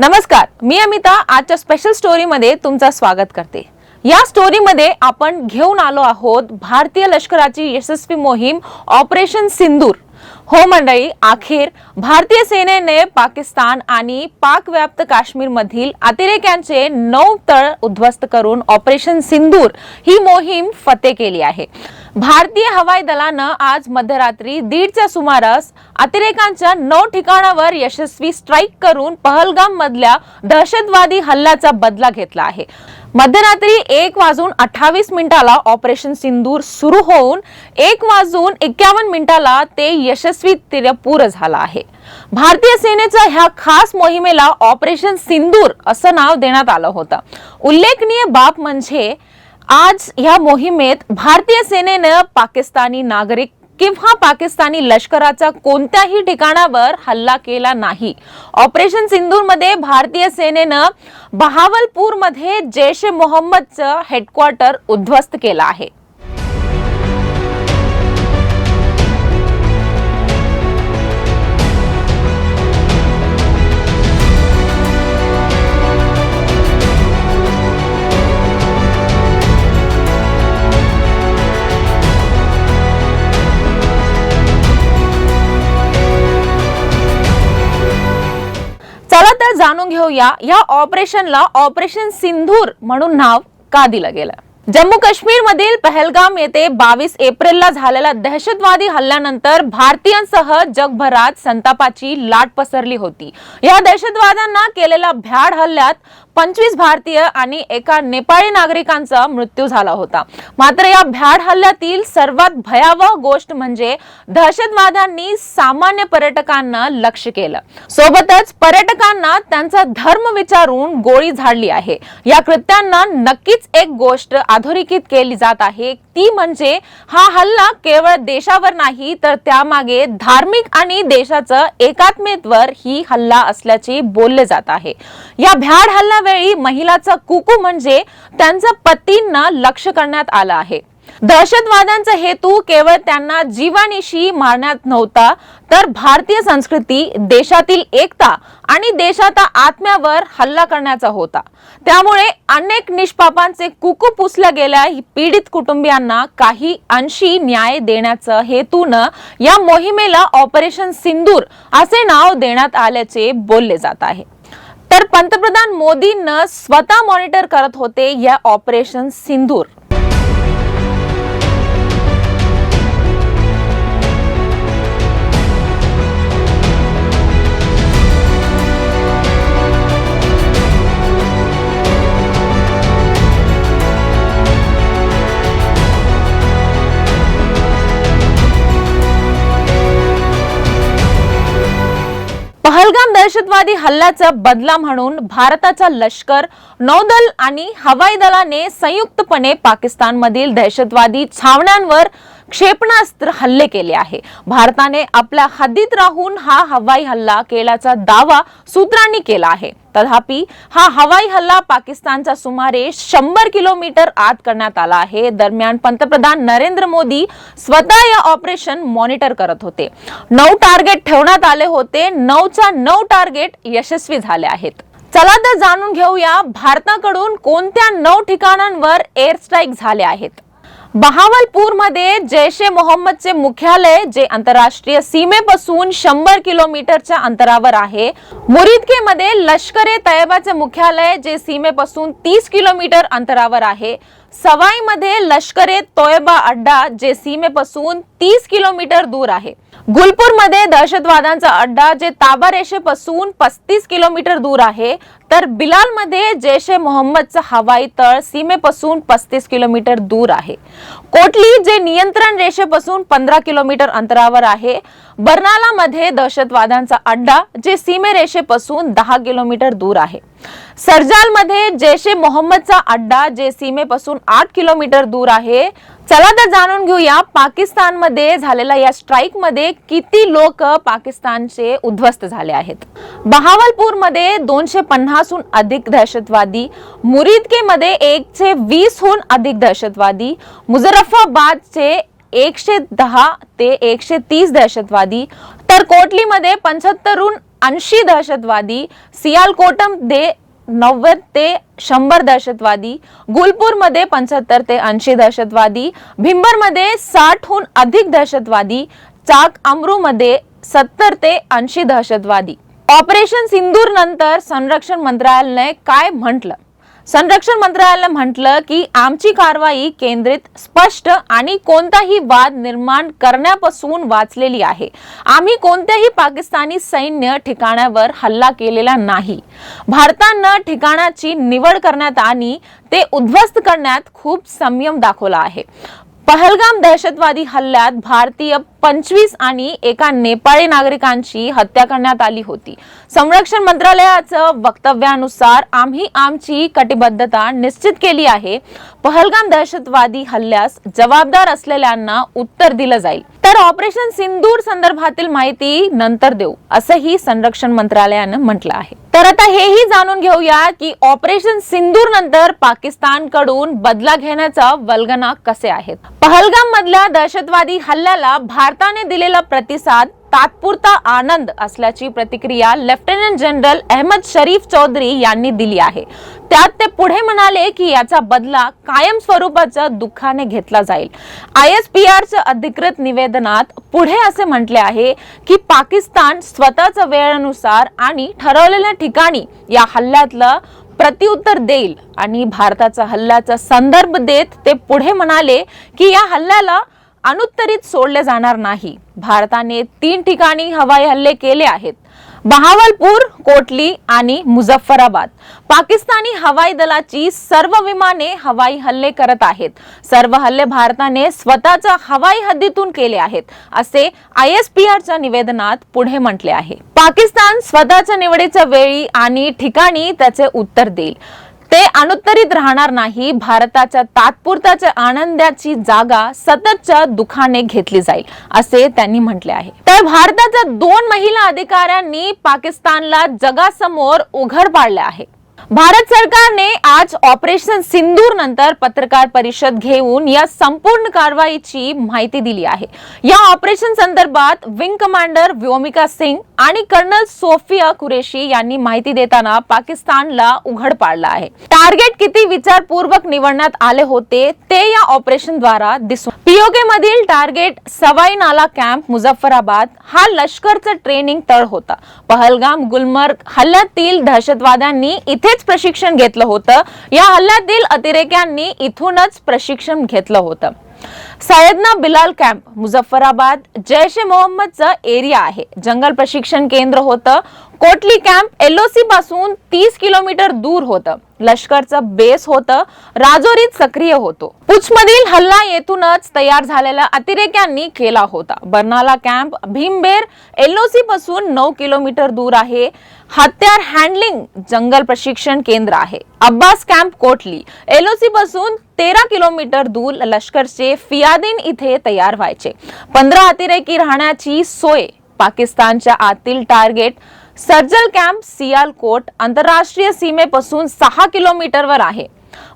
नमस्कार मी अमिता. आजच्या स्पेशल स्टोरीमध्ये तुमचं स्वागत करते. या स्टोरीमध्ये आपण घेऊन आलो आहोत भारतीय लष्कराची यशस्वी मोहीम ऑपरेशन सिंदूर. हो मंडळी अखेर भारतीय सेनेने पाकिस्तान आणि पाक व्याप्त अतिरेक्यांचे नऊ तळ उद्ध्वस्त करून ऑपरेशन सिंदूर ही मोहीम फते केली आहे. भारतीय हवाई दलानं आज मध्यरात्री दीडच्या सुमारास अतिरेकांच्या नऊ ठिकाणावर यशस्वी स्ट्राईक करून पहलगाम मधल्या दहशतवादी हल्ल्याचा बदला घेतला आहे. मध्यरात्री एक वाजून अठ्ठावीस मिनिटाला ऑपरेशन सिंदूर सुरू होऊन एक वाजून एक्क्यावन्न मिनिटाला ते यशस्वी पूर्ण झाला आहे. भारतीय सेनेच्या ह्या खास मोहिमेला ऑपरेशन सिंदूर असं नाव देण्यात आलं होतं. उल्लेखनीय बाब म्हणजे आज ह्या मोहिमेत भारतीय सेनेनं पाकिस्तानी नागरिक किंवा पाकिस्तानी लष्कराचा कोणत्याही ठिकाणावर हल्ला केला नाही. ऑपरेशन सिंदूरमध्ये भारतीय सेनेनं बहावलपूरमध्ये जैश ए मोहम्मदचं हेडक्वार्टर उद्ध्वस्त केलं आहे. घेऊया. या ऑपरेशनला ऑपरेशन सिंधूर म्हणून नाव का दिलं गेलं? जम्मू काश्मीर मधील पहलगाम येथे बावीस एप्रिलला झालेल्या दहशतवादी हल्ल्यानंतर भारतीयांसह जगभरात संतापाची लाट पसरली होती. या दहशतवाद्यांना केलेल्या भ्याड हल्ल्यात पंचवीस भारतीय आणि एका नेपाळी नागरिकांचा मृत्यू झाला होता. मात्र या भ्याड हल्ल्यातील सर्वात भयावह गोष्ट म्हणजे दहशतवाद्यांनी सामान्य पर्यटकांना लक्ष केलं. सोबतच पर्यटकांना त्यांचा धर्म विचारून गोळी झाडली आहे. या कृत्यांना नक्कीच एक गोष्ट अधोरेखित केली जात आहे. ती म्हणजे हा हल्ला केवळ देशावर नाही तर त्यामागे धार्मिक आणि देशाचं एकात्मेत्वर ही हल्ला असल्याचे बोलले जात आहे. या भ्याड वेळी महिलाचा कुकू म्हणजे त्यांच्या पतींना लक्ष करण्यात आलं आहे. दहशतवाद्यांचा हेतू केवळ त्यांना जीवानिशी मारण्यात नव्हता तर भारतीय संस्कृती देशातील एकता आणि देशाच्या आत्म्यावर हल्ला करण्याचा होता. त्यामुळे अनेक निष्पापांचे कुकू पुसल्या गेल्या पीडित कुटुंबियांना काही अंशी न्याय देण्याचं हेतून या मोहिमेला ऑपरेशन सिंदूर असे नाव देण्यात आल्याचे बोलले जात आहे. तर पंतप्रधान मोदींना स्वतः मॉनिटर करत होते या ऑपरेशन सिंदूर. पहलगाम दहशतवादी हल्ल्याचा बदला म्हणून भारताचा लष्कर नौदल आणि हवाई दलाने संयुक्तपणे पाकिस्तानमधील दहशतवादी छावण्यांवर क्षेपणास्त्र हल्ले केले आहे. भारताने आपल्या हद्दीत राहून हा हवाई हल्ला केल्याचा दावा सूत्रांनी केला आहे. तथापि हा हवाई हल्ला पाकिस्तानच्या सुमारे शंभर किलोमीटर आत करण्यात आला आहे. दरम्यान पंतप्रधान नरेंद्र मोदी स्वतः या ऑपरेशन मॉनिटर करत होते. नऊ टार्गेट ठेवण्यात आले होते. नऊच्या नऊ टार्गेट यशस्वी झाले आहेत. चला तर जाणून घेऊया भारताकडून कोणत्या नऊ ठिकाणांवर एअर स्ट्राईक झाले आहेत? बहावलपूरमध्ये जैश ए मोहम्मदचे मुख्यालय जे आंतरराष्ट्रीय सीमेपासून शंभर किलोमीटरच्या अंतरावर आहे मुरिदके मध्ये लष्कर ए तयबाचे मुख्यालय जे सीमेपासून तीस किलोमीटर अंतरावर आहे. सवाई मध्ये लष्कर ए तोयबा अड्डा जे सीमेपासून तीस किलोमीटर दूर आहे. गुलपूरमध्ये दहशतवाद्यांचा अड्डा जे ताबा रेषेपासून पस्तीस किलोमीटर दूर आहे. तर बिलालमध्ये जैश ए मोहम्मदचा हवाई तळ सीमेपासून पस्तीस किलोमीटर दूर आहे. कोटली जे नियंत्रण रेषेपासून पंधरा किलोमीटर अंतरावर आहे. बर्नालामध्ये दहशतवाद्यांचा अड्डा जे सीमेरेषेपासून दहा किलोमीटर दूर आहे. सर्जालमध्ये जैश ए मोहम्मदचा अड्डा जे सीमेपासून आठ किलोमीटर दूर आहे. चला तर जाणून घेऊया पाकिस्तानमध्ये झालेल्या या स्ट्राईकमध्ये किती लोक पाकिस्तानचे उद्ध्वस्त झाले आहेत. बहावलपूरमध्ये दोनशे पन्नासहून अधिक दहशतवादी मुरिदकेमध्ये एकशे वीसहून अधिक दहशतवादी मुझरफाबादचे एकशे दहा ते एकशे तीस दहशतवादी तर कोटलीमध्ये पंच्याहत्तरहून ऐंशी दहशतवादी सियालकोटम दे नव्वद ते शंभर दहशतवादी गुलपूरमध्ये पंच्याहत्तर ते ऐंशी दहशतवादी भिंबरमध्ये साठहून अधिक दहशतवादी चाक अमरूमध्ये सत्तर ते ऐंशी दहशतवादी. ऑपरेशन सिंदूर नंतर संरक्षण मंत्रालयाने काय म्हटलं? संरक्षण मंत्रालयानं म्हटलं की आमची कारवाई केंद्रित स्पष्ट आणि कोणताही वाद निर्माण करण्यापासून वाचलेली आहे. आम्ही कोणत्याही पाकिस्तानी सैन्य ठिकाणावर हल्ला केलेला नाही. भारतानं ठिकाणाची निवड करण्यात आणि ते उद्ध्वस्त करण्यात खूप संयम दाखवला आहे. पहलगाम दहशतवादी हल्ल्यात भारतीय पंचवीस आणि एका नेपाळी नागरिकांची हत्या करण्यात आली होती. संरक्षण मंत्रालयाचं वक्तव्यानुसार आम्ही आमची कटिबद्धता निश्चित केली आहे. पहलगाम दहशतवादी हल्ल्यास जबाबदार असलेल्यांना उत्तर दिलं जाईल. तर ऑपरेशन सिंदूर संदर्भातील माहिती नंतर देऊ असंही संरक्षण मंत्रालयानं म्हटलं आहे. तर आता हेही जाणून घेऊया की ऑपरेशन सिंदूर नंतर पाकिस्तानकडून बदला घेण्याचा वल्गना कसे आहेत? पहलगाम मधल्या दहशतवादी हल्ल्याला भारताने दिलेला प्रतिसाद तात्पुरता आनंद असल्याची प्रतिक्रिया लेफ्टनंट जनरल अहमद शरीफ चौधरी यांनी दिली आहे. त्यात ते पुढे म्हणाले की याचा बदला कायम स्वरूपाच्या दुःखाने घेतला जाईल. आय एस पी आरच्या अधिकृत निवेदनात पुढे असे म्हटले आहे की पाकिस्तान स्वतःच्या वेळेनुसार आणि ठरवलेल्या ठिकाणी या हल्ल्यातलं प्रत्युत्तर देईल आणि भारताचा हल्ल्याचा संदर्भ देत ते पुढे म्हणाले की या हल्ल्याला अनुत्तरित सोडले जाणार नाही. भारताने तीन ठिकाणी हवाई हल्ले केले आहेत. बहावलपूर कोटली आणि मुझफ्फराबाद. पाकिस्तानी हवाई दलाची सर्व विमाने हवाई हल्ले करत आहेत. सर्व हल्ले भारताने स्वतःच्या हवाई हद्दीतून केले आहेत असे आय एस पी आरच्या निवेदनात पुढे म्हटले आहे. पाकिस्तान स्वतःच्या निवडीच्या वेळी आणि ठिकाणी त्याचे उत्तर देईल. ते अनुत्तरित राहणार नाही. भारताच्या तात्पुरत्याच्या आनंदाची जागा सततच्या दुखाने घेतली जाईल असे त्यांनी म्हटले आहे. तर भारताच्या दोन महिला अधिकाऱ्यांनी पाकिस्तानला जगासमोर उघड पाडले आहे. भारत सरकारने आज ऑपरेशन सिंदूर नंतर पत्रकार परिषद घेऊन या संपूर्ण कारवाईची माहिती दिली आहे. या ऑपरेशन संदर्भात विंग कमांडर व्योमिका सिंग आणि कर्नल सोफिया कुरेशी यांनी माहिती देताना पाकिस्तानला उघड पाडला आहे. टार्गेट किती विचारपूर्वक निवडण्यात आले होते ते या ऑपरेशन द्वारा दिसून पीओके मधील टार्गेट सवाई नाला कॅम्प मुझफ्फराबाद हा लष्करचा ट्रेनिंग तळ होता. पहलगाम गुलमर्ग हल्ल्यातील दहशतवाद्यांनी इथेच प्रशिक्षण घेतलं होतं. या हल्ल्यातील अतिरेक्यांनी इथूनच प्रशिक्षण घेतलं होतं. सायदना बिलाल कॅम्प मुझफ्फराबाद जैश ए मोहम्मदचं एरिया आहे. जंगल प्रशिक्षण केंद्र होतं. कोटली कॅम्प एलओसी पासून तीस किलोमीटर दूर होतं. लष्करचं बेस होतं. राजौरीत सक्रिय होतो. पुछमधील हल्ला येथूनच तयार झालेला अतिरेक्यांनी केला होता. बर्नाला कॅम्प भीमबेर एलओसी पासून नऊ किलोमीटर दूर आहे. हत्यार हँडलिंग जंगल प्रशिक्षण केंद्र आहे. अब्बास कॅम्प कोटली एलओसी पासून तेरा किलोमीटर दूर लष्करचे फियादिन इथे तयार व्हायचे. पंधरा अतिरेकी राहण्याची सोय पाकिस्तानच्या आतील टार्गेट सर्जल कॅम्प सियालकोट आंतरराष्ट्रीय सीमेपासून सहा किलोमीटरवर आहे.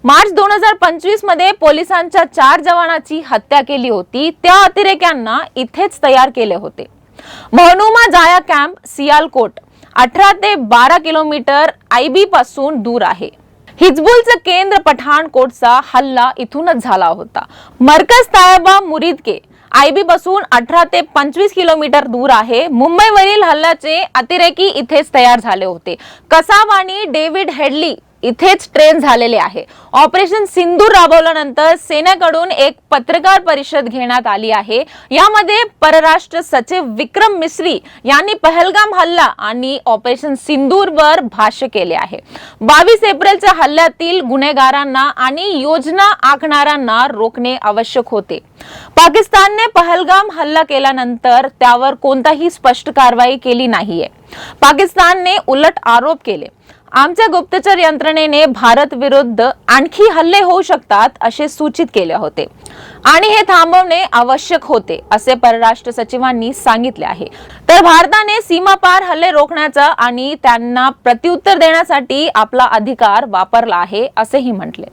मार्च दोन हजार पंचवीसमध्ये पोलिसांच्या चार जवानाची हत्या केली होती. त्या अतिरेक्यांना इथेच तयार केले होते. महनुमा जाया कॅम्प सियालकोट अठरा ते बारा किलोमीटर आयबी पासून दूर आहे. हिजबुलचं केंद्र पठाणकोटचा हल्ला इथूनच झाला होता. मरकज तायबा मुरीदके आयबी बसून अठरा ते पंचवीस किलोमीटर दूर आहे. मुंबईवरील हल्ल्याचे अतिरेकी इथेच तयार झाले होते. कसाब आणि डेव्हिड हेडली इथेच ट्रेन झालेले आहे. ऑपरेशन सिंदूर राबवल्यानंतर सेनेकडून एक पत्रकार परिषद घेण्यात आली आहे. यामध्ये परराष्ट्र सचिव विक्रम मिश्री यांनी पहलगाम हल्ला आणि ऑपरेशन सिंदूरवर भाष्य केले आहे. बावीस एप्रिलच्या हल्ल्यातील गुन्हेगारांना आणि योजना आखणाऱ्यांना रोखणे आवश्यक होते. पाकिस्तानने पहलगाम हल्ला केल्यानंतर त्यावर कोणताही स्पष्ट कारवाई केली नाहीये. पाकिस्तानने उलट आरोप केले. आमच्या गुप्तचर यंत्रणेने भारत विरुद्ध आणखी हल्ले होऊ शकतात असे सूचित केले होते. आणि हे थांबवणे आवश्यक होते असे परराष्ट्र सचिवांनी सांगितले आहे. तर भारताने सीमापार हल्ले रोखण्याचा आणि त्यांना प्रत्युत्तर देण्यासाठी आपला अधिकार वापरला आहे असेही म्हटले.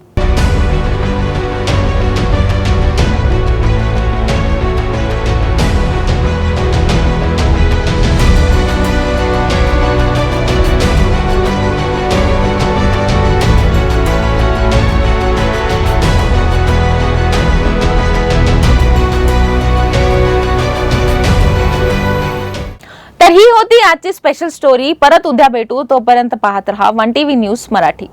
आजची स्पेशल स्टोरी परत उद्या भेटू. तोपर्यंत पाहत रहा. One TV news Marathi.